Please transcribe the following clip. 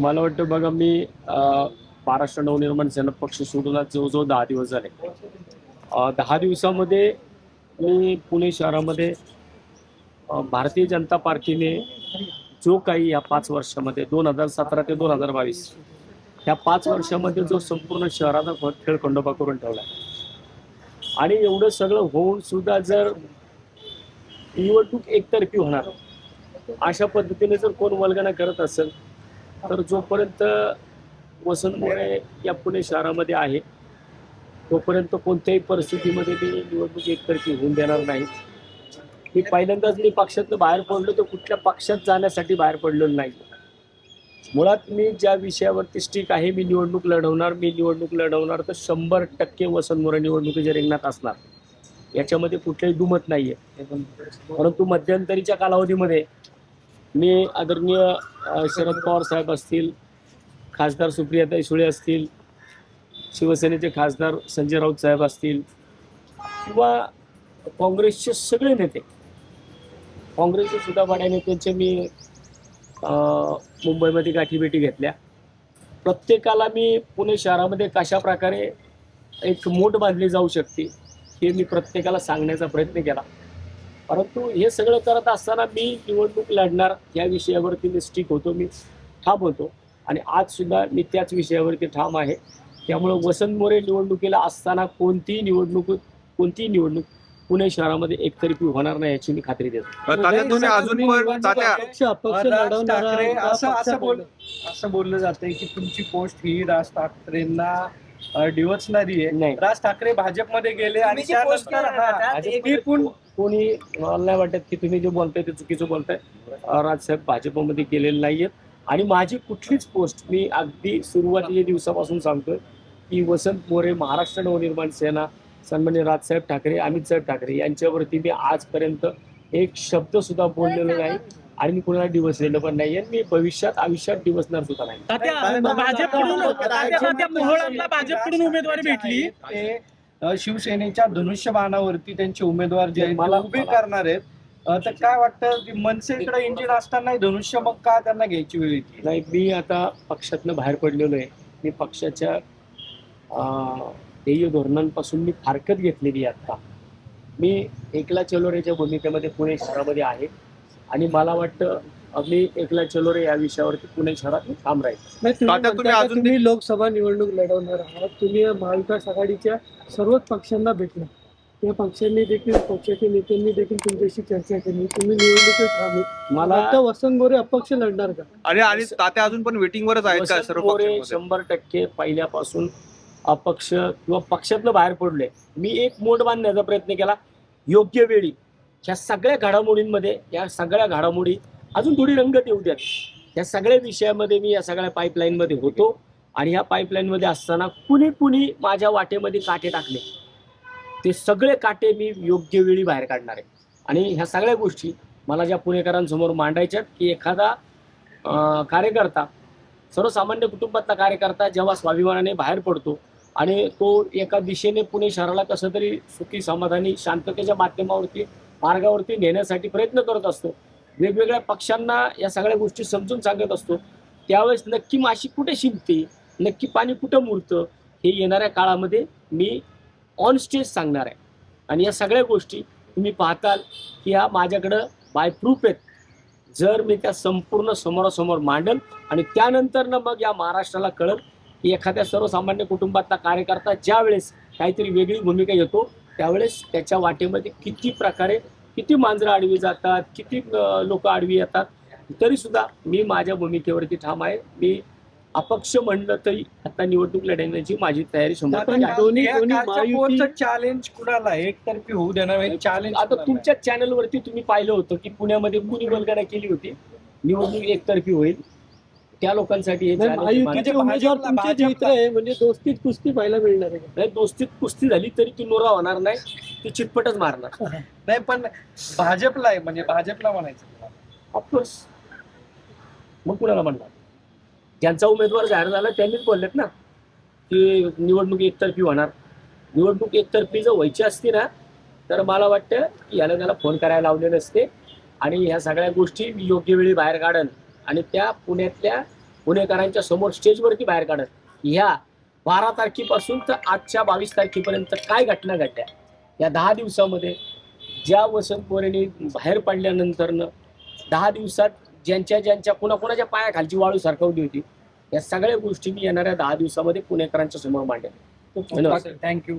मला वाटतं बघा मी महाराष्ट्र नवनिर्माण सेना पक्ष सोडून आज जवळजवळ दहा दिवस झाले. दहा दिवसामध्ये मी पुणे शहरामध्ये भारतीय जनता पार्टीने जो काही या पाच वर्षामध्ये दोन हजार सतरा ते दोन हजार बावीस या पाच वर्षामध्ये जो संपूर्ण शहराचा खेळ खंडोबा करून ठेवला आणि एवढं सगळं होऊन सुद्धा जर निवडणूक एकतर्फी होणार अशा पद्धतीने जर कोण वल्गना करत असेल तर जोपर्यंत वसंत मोरे या पुणे शहरामध्ये आहे तोपर्यंत कोणत्याही परिस्थितीमध्ये मी निवडणूक एकतर्फी होऊन देणार नाही मी पहिल्यांदाच मी पक्षातनं बाहेर पडलो तर कुठल्या पक्षात जाण्यासाठी बाहेर पडलेलो नाही. मुळात मी ज्या विषयावरती स्टिक आहे मी निवडणूक लढवणार मी निवडणूक लढवणार तर शंभर टक्के वसंत मोरे निवडणुकीच्या रिंगणात असणार याच्यामध्ये कुठलंही दुमत नाहीये. परंतु मध्यंतरीच्या कालावधीमध्ये मी आदरणीय शरद पवार साहेब असतील खासदार सुप्रियाताई सुळे असतील शिवसेनेचे खासदार संजय राऊत साहेब असतील किंवा काँग्रेसचे सगळे नेते. काँग्रेसचे सुद्धा बड्या नेत्यांचे मी मुंबईमध्ये गाठीभेटी घेतल्या. प्रत्येकाला मी पुणे शहरामध्ये कशा प्रकारे एक मोठ बांधली जाऊ शकते हे मी प्रत्येकाला सांगण्याचा प्रयत्न केला. परंतु हे सगळं करत असताना मी निवडणूक लढणार या विषयावरती मी स्टिक होतो मी ठाम होतो. आणि आज सुद्धा मी त्याच विषयावरती ठाम आहे. त्यामुळं वसंत मोरे निवडणुकीला असताना कोणतीही निवडणूक कोणतीही निवडणूक पुणे शहरामध्ये एकतर्फी होणार नाही याची मी खात्री देतो. हा असं पक्ष असं बोल बोलला. असं बोललं जातंय की तुमची पोस्ट ही राज ठाकरेंना डिवचणारी आहे. नाही. राज ठाकरे भाजपमध्ये गेले आणि हा, कोणी मला नाही वाटत की तुम्ही जे बोलताय ते चुकीचं बोलताय. राजसाहेब भाजपमध्ये गेलेले नाहीयेत. आणि माझी कुठलीच पोस्ट मी अगदी सुरुवातीच्या दिवसापासून सांगतोय की वसंत मोरे महाराष्ट्र नवनिर्माण सेना सन्मान्य राजसाहेब ठाकरे अमित साहेब ठाकरे यांच्यावरती मी आजपर्यंत एक शब्द सुद्धा बोललेलो नाही आणि मी कोणाला डिवसलेलं पण नाही आणि मी भविष्यात आयुष्यात डिवसणार सुद्धा नाही. तात्या, भाजपकडून उमेदवारी भेटली. शिवसेनेच्या धनुष्यबाणावरती त्यांचे उमेदवार जे आहेत उभे करणार आहेत. तर काय वाटतं की मनसेकडे इंजिन असताना धनुष्य मग का त्यांना घ्यायची वेळ येते? नाही मी आता पक्षातनं बाहेर पडलेलो आहे. मी पक्षाच्या ध्येय धोरणांपासून मी फारकत घेतलेली आहे आता. मी एकला चलोरेच्या भूमिकेमध्ये पुणे शहरामध्ये आहे. आणि मला वाटतं अं, मी एकला चलोरे या विषयावरती पुणे शहरात मी ठाम राहील. नाही, तुम्ही तात्या, तुम्ही म्हणताय का अजून तुम्ही लोकसभा निवडणूक लढवणार आहात. तुम्ही या महाविकास आघाडीच्या सर्वच पक्षांना भेटला त्या पक्षांनी देखील पक्षाच्या नेत्यांनी देखील तुमच्याशी चर्चा केली. तुम्ही निवडणुकीत ठाम. मला आता वसंत गोरे अपक्ष लढणार का? आणि आणि तात्या अजून पण वेटिंग वरच आहेत का वसंत सर्व मोरे पक्षांमध्ये? शंभर टक्के पहिल्यापासून अपक्ष किंवा पक्षातलं बाहेर पडलोय मी एक मोड बांधण्याचा प्रयत्न केला. योग्य वेळी ह्या सगळ्या घडामोडींमध्ये या सगळ्या घडामोडी अजून थोडी रंगत येऊ द्यात. या सगळ्या विषयामध्ये मी या सगळ्या पाईपलाईनमध्ये होतो आणि ह्या पाईपलाईनमध्ये असताना कुणी कुणी माझ्या वाटेमध्ये काटे टाकले. ते सगळे काटे मी योग्य वेळी बाहेर काढणार आहे. आणि ह्या सगळ्या गोष्टी मला ज्या पुणेकरांसमोर मांडायच्यात की एखादा कार्यकर्ता सर्वसामान्य कुटुंबातला कार्यकर्ता जेव्हा स्वाभिमानाने बाहेर पडतो आणि तो एका दिशेने पुणे शहराला कसं तरी सुखी समाधानी शांततेच्या माध्यमावरती मार्गावरती नेण्यासाठी प्रयत्न करत असतो. वेगवेगळ्या पक्षांना या सगळ्या गोष्टी समजून सांगत असतो. त्यावेळेस नक्की माशी कुठे शिंपते नक्की पाणी कुठं मुरतं हे येणाऱ्या काळामध्ये मी ऑन स्टेज सांगणार आहे. आणि या सगळ्या गोष्टी तुम्ही पाहताल की ह्या माझ्याकडं बाय प्रूफ आहेत. जर मी त्या संपूर्ण समोरासमोर मांडल आणि त्यानंतर ना मग या महाराष्ट्राला कळल की एखाद्या सर्वसामान्य कुटुंबातला कार्यकर्ता ज्यावेळेस काहीतरी वेगळी भूमिका घेतो त्यावेळेस त्याच्या वाटेमध्ये किती प्रकारे किती मांजरं आडवी जातात किती लोक आडवी येतात तरी सुद्धा मी माझ्या भूमिकेवरती ठाम आहे. मी अपक्ष म्हणलं तरी आता निवडणूक लढवण्याची माझी तयारी शंभर चॅलेंज कुणाला एकतर्फी होऊ देणार चॅलेंज आता तुमच्या चॅनलवरती तुम्ही पाहिलं होतं की पुण्यामध्ये कुणी वल्गना केली होती? निवडणूक एकतर्फी होईल. त्या लोकांसाठी हे नाही, challenge महायुतीचे मानायचं. म्हणजे उमेदवार भाजपला- तुमचेच मित्र भाजपला- आहे म्हणजे दोस्तीत कुस्ती पाहायला मिळणार आहे? नाही, दोस्तीत कुस्ती झाली तरी ती नोरा होणार नाही ती चिटपटच मारणार. नाही पण भाजपला आहे म्हणजे भाजपला म्हणायचं ऑफकोर्स मग कुणाला म्हणणार? ज्यांचा उमेदवार जाहीर झाला त्यांनीच बोललेत ना की निवडणूक एकतर्फी होणार. निवडणूक एकतर्फी जर व्हायची असती ना तर मला वाटतं की याला त्याला फोन करायला लावले नसते. आणि ह्या सगळ्या गोष्टी योग्य वेळी बाहेर काढन. आणि त्या पुण्यातल्या पुणेकरांच्या समोर स्टेजवरती बाहेर काढत. ह्या बारा तारखेपासून तर आजच्या बावीस तारखेपर्यंत काय घटना घडल्या? या दहा दिवसामध्ये ज्या वसंत मोरेने बाहेर पडल्यानंतरनं दहा दिवसात ज्यांच्या ज्यांच्या कुणाकुणाच्या पायाखालची वाळू सरकवली होती या सगळ्या गोष्टी मी येणाऱ्या दहा दिवसामध्ये पुणेकरांच्या समोर मांडेल धन्यवाद. थँक्यू